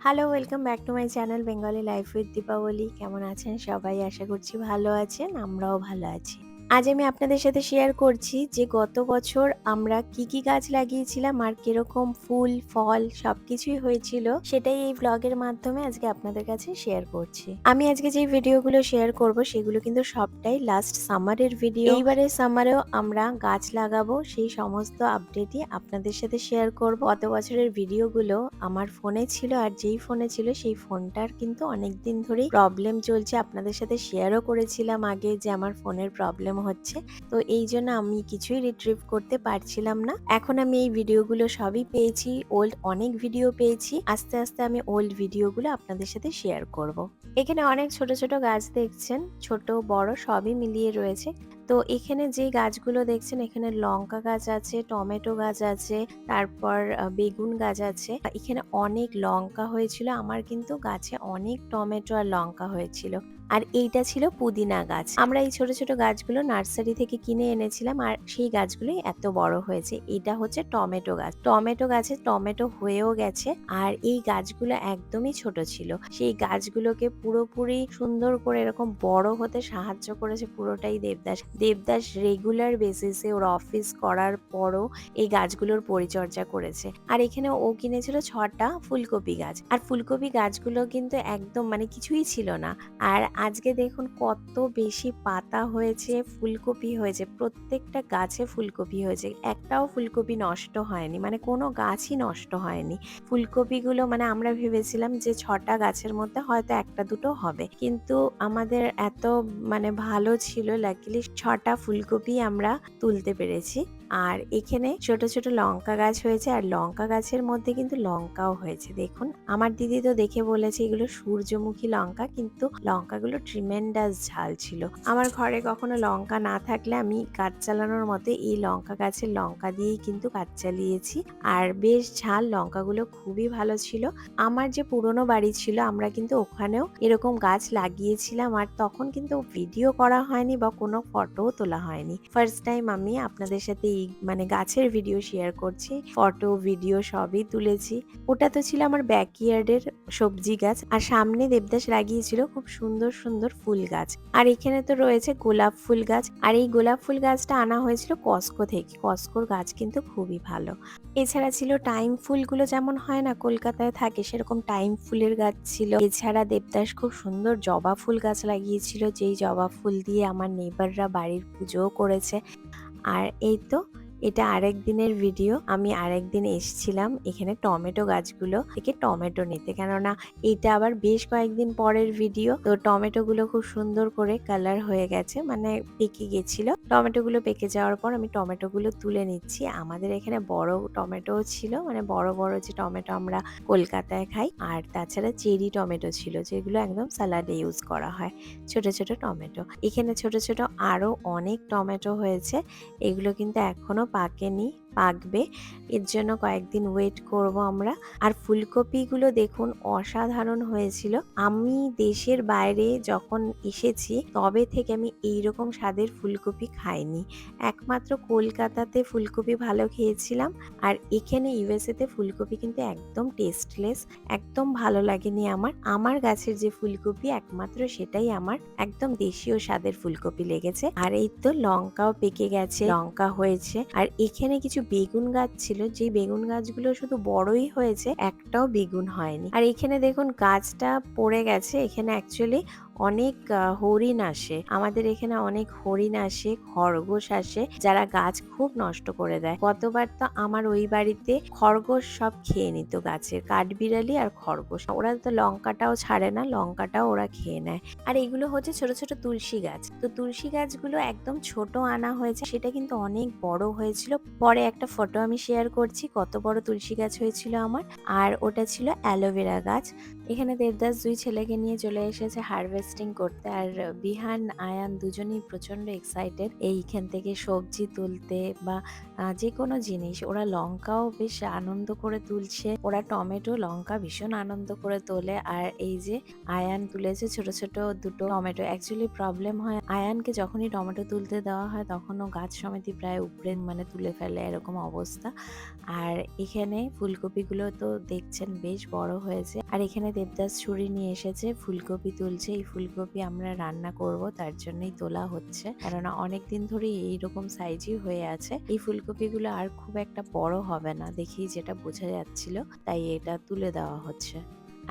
Hello welcome back to my channel Bengali life with Dipabali কেমন আছেন সবাই? আশা করছি ভালো আছেন, আমরাও ভালো আছি। আজ আমি আপনাদের সাথে শেয়ার করছি যে গত বছর আমরা কি কি গাছ লাগিয়েছিলাম আর কীরকম ফুল ফল সবকিছুই হয়েছিল সেটাই এই ব্লগের মাধ্যমে আজকে আপনাদের কাছে শেয়ার করছি। আমি আজকে যে ভিডিওগুলো শেয়ার করব সেগুলো কিন্তু সবটাই লাস্ট সামারের ভিডিও এইবারে সামারেও আমরা গাছ লাগাবো সেই সমস্ত আপডেটই আপনাদের সাথে শেয়ার করব। গত বছরের ভিডিওগুলো আমার ফোনে ছিল আর যেই ফোনে ছিল সেই ফোনটার কিন্তু অনেক দিন ধরেই প্রবলেম চলছে। আপনাদের সাথে শেয়ারও করেছিলাম আগে যে আমার ফোনের প্রবলেম হচ্ছে। তো এই জন্য আমি কিছুই রিট্রিভ করতে পারছিলাম না। এখন আমি এই ভিডিওগুলো সবই পেয়েছি ওল্ড অনেক ভিডিও পেয়েছি। আস্তে আস্তে আমি ওল্ড ভিডিওগুলো আপনাদের সাথে শেয়ার করব। এখানে অনেক ছোট ছোট গাছ দেখছেন, ছোট, বড় সবই মিলিয়ে রয়েছে। তো এখানে যে গাছগুলো দেখছেন, এখানে লঙ্কা গাছ আছে, টমেটো গাছ আছে, তারপর বেগুন গাছ আছে। এখানে অনেক লঙ্কা হয়েছিল, আমার কিন্তু গাছে অনেক টমেটো আর লঙ্কা হয়েছিল। আর এইটা ছিল পুদিনা গাছ। আমরা এই ছোট ছোট গাছগুলো নার্সারি থেকে কিনে এনেছিলাম আর সেই গাছগুলোই এত বড় হয়েছে। এটা হচ্ছে টমেটো গাছ। টমেটো গাছে টমেটো হয়েও গেছে আর এই গাছগুলো একদমই ছোট ছিল। সেই গাছগুলোকে পুরোপুরি সুন্দর করে এরকম বড় হতে সাহায্য করেছে পুরোটাই দেবদাস। দেবদাস রেগুলার বেসিসে ওর অফিস করার পরও এই গাছগুলোর পরিচর্যা করেছে। আর এখানে ও কিনেছিল ছটা ফুলকপি গাছ। আর ফুলকপি গাছগুলো কিন্তু একদম মানে কিছুই ছিল না। আর আজকে দেখুন কত বেশি পাতা হয়েছে, ফুলকপি হয়েছে, প্রত্যেকটা গাছে ফুলকপি হয়েছে। একটাও ফুলকপি নষ্ট হয়নি মানে কোনো গাছই নষ্ট হয়নি। ফুলকপিগুলো মানে আমরা ভেবেছিলাম যে ছটা গাছের মধ্যে হয়তো একটা দুটো হবে। কিন্তু আমাদের এত মানে ভালো ছিল লাকিলি ছটা ফুলকপি আমরা তুলতে পেরেছি। আর এখানে ছোট ছোট লঙ্কা গাছ হয়েছে আর লঙ্কা গাছের মধ্যে কিন্তু লঙ্কাও হয়েছে। দেখুন, আমার দিদি তো দেখে বলেছে এগুলো সূর্যমুখী লঙ্কা, কিন্তু লঙ্কাগুলো ট্রিমেন্ডাস ঝাল ছিল। আমার ঘরে কখনো লঙ্কা না থাকলে আমি কাজ চালানোর মতো এই লঙ্কা গাছের লঙ্কা দিয়েই কিন্তু কাজ চালিয়েছি। আর বেশ ঝাল, লঙ্কাগুলো খুবই ভালো ছিল। আমার যে পুরনো বাড়ি ছিল, আমরা কিন্তু ওখানেও এরকম গাছ লাগিয়েছিলাম আর তখন কিন্তু ভিডিও করা হয়নি বা কোনো ফটোও তোলা হয়নি। ফার্স্ট টাইম আমি আপনাদের সাথে এই মানে গাছের ভিডিও শেয়ার করছি ফটো ভিডিও সবই তুলেছি। ওটা তো ছিল আমার ব্যাকইয়ার্ডের সবজি গাছ, আর সামনে দেবদাস লাগিয়েছিল খুব সুন্দর সুন্দর ফুল গাছ। আর এখানে তো রয়েছে গোলাপ ফুল গাছ, আর এই গোলাপ ফুল গাছটা আনা হয়েছিল কস্কো থেকে। কস্কোর গাছ কিন্তু খুবই ভালো। এছাড়া ছিল টাইম ফুলগুলো যেমন হয় না কলকাতায় থাকে, সেরকম টাইম ফুলের গাছ ছিল। এছাড়া দেবদাস খুব সুন্দর জবা ফুল গাছ লাগিয়েছিল, যেই জবা ফুল দিয়ে আমার নেবাররা বাড়ির পুজোও করেছে। আর এই তো এটা আরেক দিনের ভিডিও। আমি আরেক দিন এসেছিলাম এখানে টমেটো গাছগুলো থেকে টমেটো নিতে। কেননা এটা আবার বেশ কয়েকদিন পরের ভিডিও। তো টমেটো গুলো খুব সুন্দর করে কালার হয়ে গেছে মানে পেকে গেছিল। টমেটো গুলো পেকে যাওয়ার পর আমি টমেটো গুলো তুলে নিচ্ছি। আমাদের এখানে বড় টমেটো ছিল মানে বড় বড় যে টমেটো আমরা কলকাতায় খাই। আর তাছাড়া চেরি টমেটো ছিল, যেগুলো একদম স্যালাডে ইউজ করা হয়, ছোট ছোট টমেটো। এখানে ছোট ছোট আরও অনেক টমেটো হয়েছে। এগুলো কিন্তু এখনও পাকেনি। পাকবে। এর জন্য কয়েকদিন ওয়েট করব আমরা। আর ফুলকপিগুলো দেখুন অসাধারণ হয়েছিল। আমি দেশের বাইরে যখন এসেছি, তবে থেকে আমি এইরকম স্বাদের ফুলকপি খাইনি। একমাত্র কলকাতাতে ফুলকপি ভালো খেয়েছিলাম, আর এখানে ইউএসএতে ফুলকপি কিন্তু একদম টেস্টলেস একদম ভালো লাগেনি আমার। আমার গাছের যে ফুলকপি একমাত্র সেটাই আমার একদম দেশীয় স্বাদের ফুলকপি লেগেছে। আর এই তো লঙ্কাও পেকে গেছে, লঙ্কা হয়েছে। আর এখানে কিছু বেগুন গাছ ছিল যে বেগুন গাছগুলো শুধু বড়ই হয়েছে, একটাও বেগুন হয়নি। আর এখানে দেখুন, গাছটা পড়ে গেছে। এখানে অ্যাকচুয়ালি অনেক হরিণ আসে। আমাদের এখানে অনেক হরিণ আসে, খরগোশ আসে, যারা গাছ খুব নষ্ট করে দেয়। গতবার তো আমার ওই বাড়িতে খরগোশ সব খেয়ে নিত গাছের, কাঠবিড়ালি আর খরগোশ। ওরা তো লঙ্কাটাও ছাড়ে না, লঙ্কাটাও ওরা খেয়ে নেয়। আর এগুলো হচ্ছে ছোট ছোট তুলসী গাছ। তো তুলসী গাছগুলো একদম ছোট আনা হয়েছে, সেটা কিন্তু অনেক বড় হয়েছিল। পরে একটা ফটো আমি শেয়ার করছি, কত বড় তুলসী গাছ হয়েছিল আমার। আর ওটা ছিল অ্যালোভেরা গাছ। এখানে দেবদাস দুই ছেলেকে নিয়ে চলে এসেছে হারভেস্টিং করতে আর বিহান, আয়ান দুজনেই প্রচণ্ড এক্সাইটেড এইখান থেকে সবজি তুলতে বা যে কোনো জিনিস। ওরা লঙ্কাও বেশ আনন্দ করে তুলছে। ওরা টমেটো, লঙ্কা ভীষণ আনন্দ করে তোলে আর এই যে আয়ান তুলেছে ছোট ছোট দুটো টমেটো। অ্যাকচুয়ালি প্রবলেম হয় আয়ানকে যখনই টমেটো তুলতে দেওয়া হয় তখনও গাছ সমিতি প্রায় উপরে মানে তুলে ফেলে এরকম অবস্থা। আর এখানে ফুলকপিগুলো তো দেখছেন বেশ বড় হয়েছে। আর এখানে দেবদাস ছুরি নিয়ে এসেছে, ফুলকপি তুলছে, এই ফুলকপি আমরা রান্না করব, তার জন্যই তোলা হচ্ছে। কেননা অনেক দিন ধরেই এইরকম সাইজই হয়ে আছে। এই ফুলকপিগুলো আর খুব একটা বড় হবে না দেখি যেটা বোঝা যাচ্ছিল, তাই এটা তুলে দেওয়া হচ্ছে।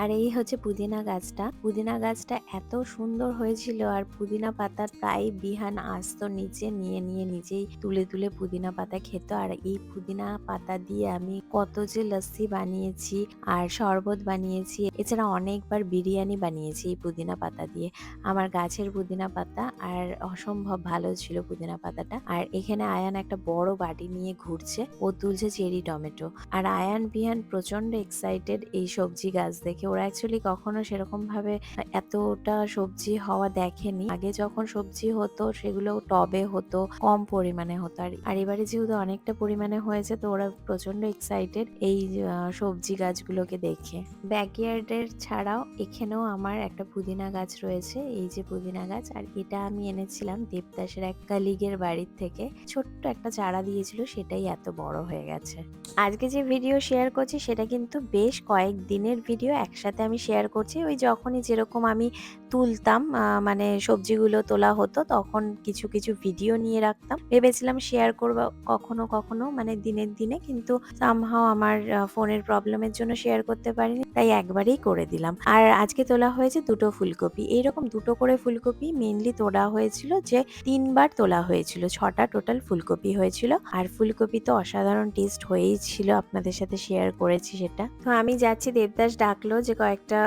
আর এই হচ্ছে পুদিনা গাছটা। পুদিনা গাছটা এত সুন্দর হয়েছিল আর পুদিনা পাতা প্রায় বিহান আসতো নিচে নিয়ে নিয়ে নিজেই তুলে তুলে পুদিনা পাতা খেত। আর এই পুদিনা পাতা দিয়ে আমি কত যে লস্যি বানিয়েছি আর শরবত বানিয়েছি, এছাড়া অনেকবার বিরিয়ানি বানিয়েছি এই পুদিনা পাতা দিয়ে। আমার গাছের পুদিনা পাতা আর অসম্ভব ভালো ছিল পুদিনা পাতাটা। আর এখানে আয়ান একটা বড় বাটি নিয়ে ঘুরছে, ও তুলছে চেরি টমেটো। আর আয়ান বিহান প্রচণ্ড এক্সাইটেড এই সবজি গাছ দেখে। ওরা অ্যাকচুয়ালি কখনো সেরকম ভাবে এতটা সবজি হওয়া দেখেনি। আগে যখন সবজি হতো, সেগুলো টবে হতো, কম পরিমাণে হতো। আর এবারে যেহেতু অনেকটা পরিমাণে হয়েছে, তো ওরা প্রচণ্ড এক্সাইটেড এই সবজি গাছগুলোকে দেখে। ব্যাকইয়ার্ডের ছাড়াও এখানেও আমার একটা পুদিনা গাছ রয়েছে। এই যে পুদিনা গাছ, আর এটা আমি এনেছিলাম দেবদাসের এক কালিগের বাড়ির থেকে। ছোট্ট একটা চারা দিয়েছিল, সেটাই এত বড় হয়ে গেছে। আজকে যে ভিডিও শেয়ার করছি, সেটা কিন্তু বেশ কয়েক দিনের ভিডিও একসাথে আমি শেয়ার করছি। ওই যখনই যেরকম আমি তুলতাম মানে সবজিগুলো তোলা হতো, তখন কিছু কিছু ভিডিও নিয়ে রাখতাম। ভেবেছিলাম শেয়ার করব কখনো কখনো মানে দিনের দিনে, কিন্তু সামহাও আমার ফোনের প্রবলেমের জন্য শেয়ার করতে পারিনি, তাই একবারেই করে দিলাম। আর আজকে তোলা হয়েছে দুটো ফুলকপি। এইরকম দুটো করে ফুলকপি মেনলি তোলা হয়েছিল যে, তিনবার তোলা হয়েছিল, ছটা টোটাল ফুলকপি হয়েছিল। আর ফুলকপি তো অসাধারণ টেস্ট হয়েই ছিল, আপনাদের সাথে শেয়ার করেছি সেটা। তো আমি যাচ্ছি, দেবদাস ডাকলো যে কয়েকটা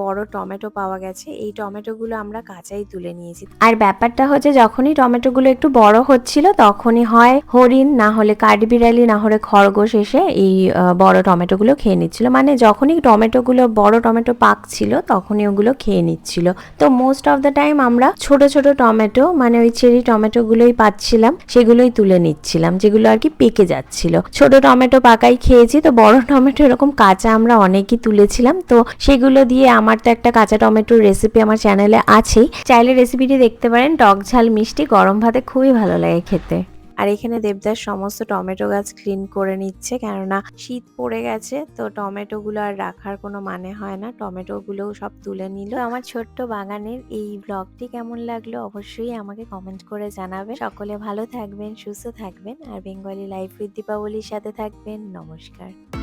বড় টমেটো পাওয়া গেছে। এই টমেটোগুলো আমরা কাঁচাই তুলে নিয়েছি। আর ব্যাপারটা হচ্ছে যখনই টমেটোগুলো একটু বড় হচ্ছিল তখনই হয় হরিণ, না হলে কাঠবিড়ালি, না হলে খরগোশ এসে এই বড় টমেটোগুলো খেয়ে নিচ্ছিল। মানে যখনই টমেটোগুলো, বড় টমেটো পাকছিল তখনই ওগুলো খেয়ে নিচ্ছিল। তো মোস্ট অফ দ্য টাইম আমরা ছোট ছোট টমেটো মানে ওই চেরি টমেটোগুলোই পাচ্ছিলাম, সেগুলোই তুলে নিচ্ছিলাম, যেগুলো আর কি পেকে যাচ্ছিল। ছোট টমেটো পাকাই খেয়েছি, তো বড় টমেটো এরকম কাঁচা আমরা অনেকই তুলেছিলাম। তো সেগুলো দিয়ে আমার তো একটা কাঁচা টমেটোর রেসিপি আমার চ্যানেলে আছেই চাইলে রেসিপিটি দেখতে পারেন। টক ঝাল, মিষ্টি, গরম ভাতে খুবই ভালো লাগে খেতে। আর এখানে দেবদাস সমস্ত টমেটো গাছ ক্লিন করে নিচ্ছে, কেননা শীত পড়ে গেছে, তো টমেটো গুলো আর রাখার কোনো মানে হয় না। টমেটো গুলো সব তুলে নিল। আমার ছোট্ট বাগানের এই ব্লগটি কেমন লাগল অবশ্যই আমাকে কমেন্ট করে জানাবে সকলে ভালো থাকবেন, সুস্থ থাকবেন, আর বেঙ্গলি লাইফ উইথ দীপাবলির সাথে থাকবেন। নমস্কার।